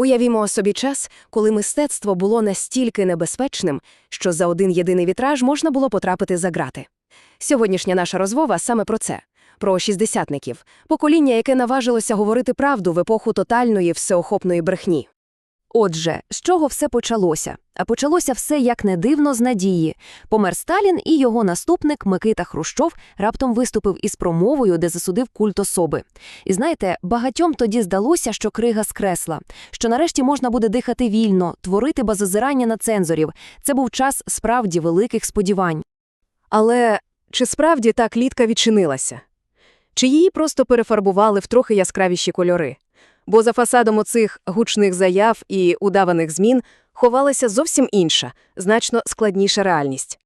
Уявімо собі час, коли мистецтво було настільки небезпечним, що за один єдиний вітраж можна було потрапити за грати. Сьогоднішня наша розмова саме про це. Про шістдесятників, покоління, яке наважилося говорити правду в епоху тотальної всеохопної брехні. Отже, з чого все почалося? А почалося все, як не дивно, з надії. Помер Сталін, і його наступник Микита Хрущов раптом виступив із промовою, де засудив культ особи. І знаєте, багатьом тоді здалося, що крига скресла, що нарешті можна буде дихати вільно, творити без озирання на цензорів. Це був час справді великих сподівань. Але чи справді та клітка відчинилася? Чи її просто перефарбували в трохи яскравіші кольори? Бо за фасадом оцих гучних заяв і удаваних змін ховалася зовсім інша, значно складніша реальність.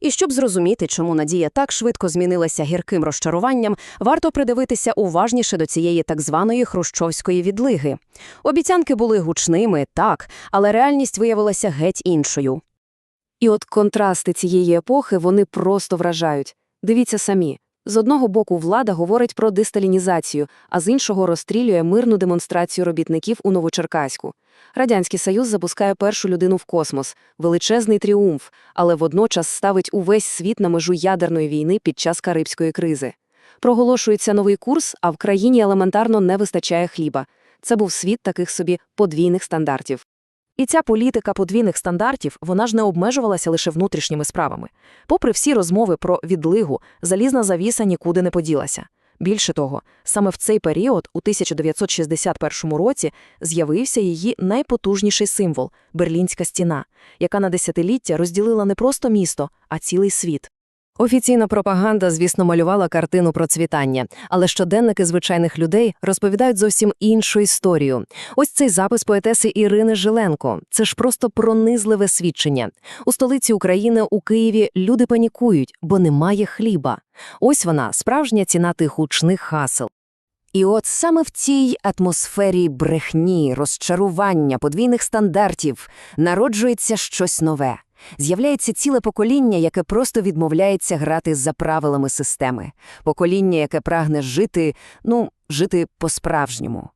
І щоб зрозуміти, чому Надія так швидко змінилася гірким розчаруванням, варто придивитися уважніше до цієї так званої хрущовської відлиги. Обіцянки були гучними, так, але реальність виявилася геть іншою. І от контрасти цієї епохи вони просто вражають. Дивіться самі. З одного боку влада говорить про десталінізацію, а з іншого розстрілює мирну демонстрацію робітників у Новочеркаську. Радянський Союз запускає першу людину в космос – величезний тріумф, але водночас ставить увесь світ на межу ядерної війни під час Карибської кризи. Проголошується новий курс, а в країні елементарно не вистачає хліба. Це був світ таких собі подвійних стандартів. І ця політика подвійних стандартів, вона ж не обмежувалася лише внутрішніми справами. Попри всі розмови про відлигу, залізна завіса нікуди не поділася. Більше того, саме в цей період, у 1961 році, з'явився її найпотужніший символ – Берлінська стіна, яка на десятиліття розділила не просто місто, а цілий світ. Офіційна пропаганда, звісно, малювала картину процвітання, але щоденники звичайних людей розповідають зовсім іншу історію. Ось цей запис поетеси Ірини Жиленко. Це ж просто пронизливе свідчення. У столиці України, у Києві, люди панікують, бо немає хліба. Ось вона, справжня ціна тих гучних хасел. І от саме в цій атмосфері брехні, розчарування, подвійних стандартів народжується щось нове. З'являється ціле покоління, яке просто відмовляється грати за правилами системи. Покоління, яке прагне жити, ну, жити по-справжньому.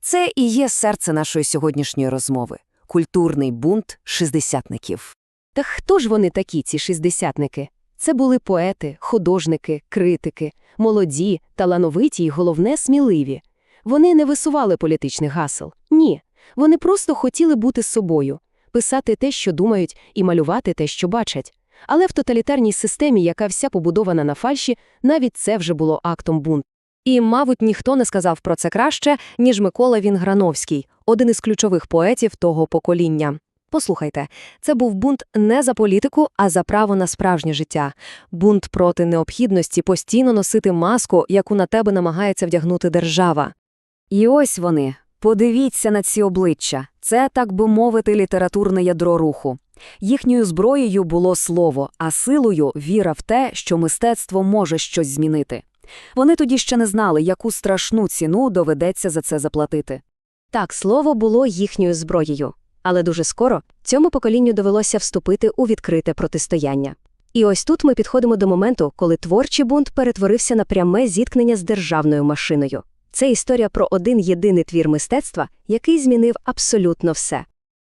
Це і є серце нашої сьогоднішньої розмови – культурний бунт шістдесятників. Та хто ж вони такі, ці шістдесятники? Це були поети, художники, критики, молоді, талановиті і, головне, сміливі. Вони не висували політичних гасел. Ні. Вони просто хотіли бути собою, писати те, що думають, і малювати те, що бачать. Але в тоталітарній системі, яка вся побудована на фальші, навіть це вже було актом бунту. І, мабуть, ніхто не сказав про це краще, ніж Микола Вінграновський, один із ключових поетів того покоління. Послухайте, це був бунт не за політику, а за право на справжнє життя. Бунт проти необхідності постійно носити маску, яку на тебе намагається вдягнути держава. І ось вони. Подивіться на ці обличчя. Це, так би мовити, літературне ядро руху. Їхньою зброєю було слово, а силою віра в те, що мистецтво може щось змінити. Вони тоді ще не знали, яку страшну ціну доведеться за це заплатити. Так, слово було їхньою зброєю. Але дуже скоро цьому поколінню довелося вступити у відкрите протистояння. І ось тут ми підходимо до моменту, коли творчий бунт перетворився на пряме зіткнення з державною машиною. Це історія про один єдиний твір мистецтва, який змінив абсолютно все.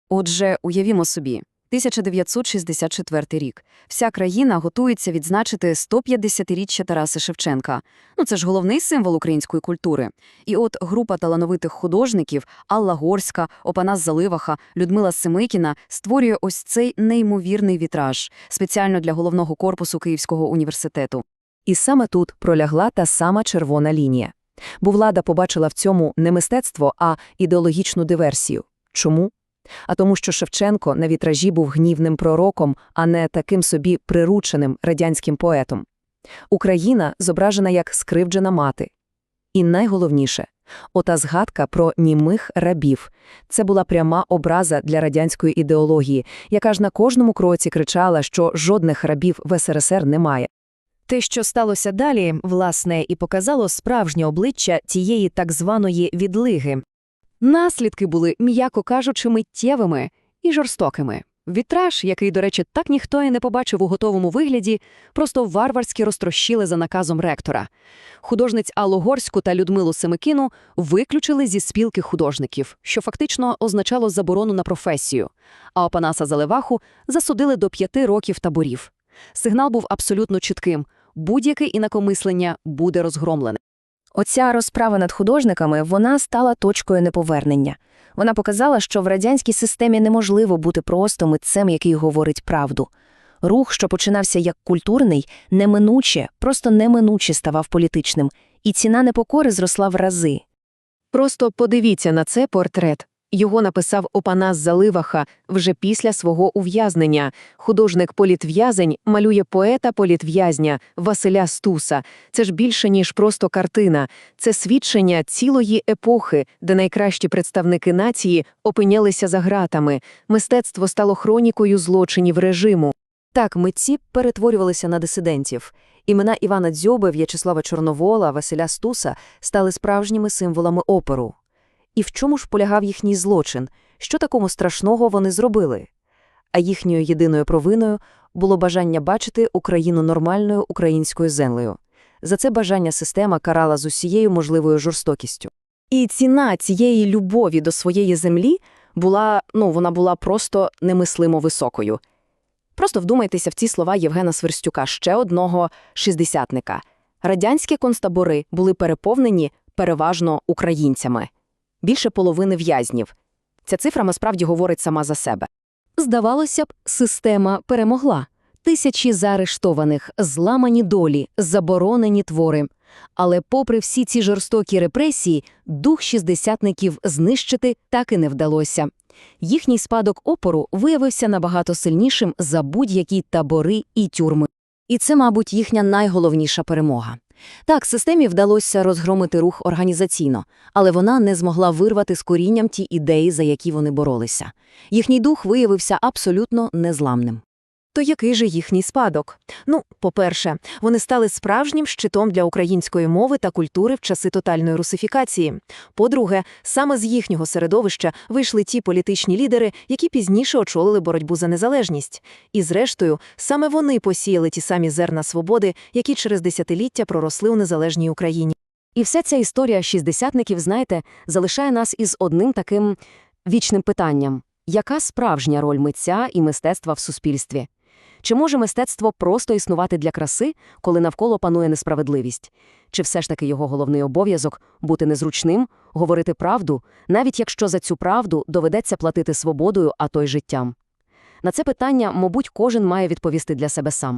Отже, уявімо собі, 1964 рік. Вся країна готується відзначити 150-річчя Тараса Шевченка. Ну, це ж головний символ української культури. І от група талановитих художників Алла Горська, Опанас Заливаха, Людмила Семикіна створює ось цей неймовірний вітраж спеціально для головного корпусу Київського університету. І саме тут пролягла та сама червона лінія. Бо влада побачила в цьому не мистецтво, а ідеологічну диверсію. Чому? А тому, що Шевченко на вітражі був гнівним пророком, а не таким собі прирученим радянським поетом. Україна зображена як скривджена мати. І найголовніше ота згадка про німих рабів. Це була пряма образа для радянської ідеології, яка ж на кожному кроці кричала, що жодних рабів в СРСР немає. Те, що сталося далі, власне, і показало справжнє обличчя тієї так званої відлиги. Наслідки були, м'яко кажучи, миттєвими і жорстокими. Вітраж, який, до речі, так ніхто і не побачив у готовому вигляді, просто варварськи розтрощили за наказом ректора. Художниць Аллу Горську та Людмилу Семикіну виключили зі спілки художників, що фактично означало заборону на професію, а Опанаса Заливаху засудили до п'яти років таборів. Сигнал був абсолютно чітким – будь-яке інакомислення буде розгромлене. Оця розправа над художниками, вона стала точкою неповернення. Вона показала, що в радянській системі неможливо бути просто митцем, який говорить правду. Рух, що починався як культурний, неминуче, просто неминуче ставав політичним, і ціна непокори зросла в рази. Просто подивіться на це портрет. Його написав Опанас Заливаха вже після свого ув'язнення. Художник-політв'язень малює поета-політв'язня Василя Стуса. Це ж більше, ніж просто картина. Це свідчення цілої епохи, де найкращі представники нації опинялися за ґратами. Мистецтво стало хронікою злочинів режиму. Так, митці перетворювалися на дисидентів. Імена Івана Дзьоби, В'ячеслава Чорновола, Василя Стуса стали справжніми символами опору. І в чому ж полягав їхній злочин? Що такому страшного вони зробили? А їхньою єдиною провиною було бажання бачити Україну нормальною українською землею. За це бажання система карала з усією можливою жорстокістю. І ціна цієї любові до своєї землі була, ну, вона була просто немислимо високою. Просто вдумайтеся в ці слова Євгена Сверстюка, ще одного шістдесятника. Радянські концтабори були переповнені переважно українцями. Більше половини в'язнів. Ця цифра насправді говорить сама за себе. Здавалося б, система перемогла. Тисячі заарештованих, зламані долі, заборонені твори. Але попри всі ці жорстокі репресії, дух шістдесятників знищити так і не вдалося. Їхній спадок опору виявився набагато сильнішим за будь-які табори і тюрми. І це, мабуть, їхня найголовніша перемога. Так, системі вдалося розгромити рух організаційно, але вона не змогла вирвати з корінням ті ідеї, за які вони боролися. Їхній дух виявився абсолютно незламним. То який же їхній спадок? Ну, по-перше, вони стали справжнім щитом для української мови та культури в часи тотальної русифікації. По-друге, саме з їхнього середовища вийшли ті політичні лідери, які пізніше очолили боротьбу за незалежність. І зрештою, саме вони посіяли ті самі зерна свободи, які через десятиліття проросли у незалежній Україні. І вся ця історія шістдесятників, знаєте, залишає нас із одним таким вічним питанням. Яка справжня роль митця і мистецтва в суспільстві? Чи може мистецтво просто існувати для краси, коли навколо панує несправедливість? Чи все ж таки його головний обов'язок – бути незручним, говорити правду, навіть якщо за цю правду доведеться платити свободою, а то й життям? На це питання, мабуть, кожен має відповісти для себе сам.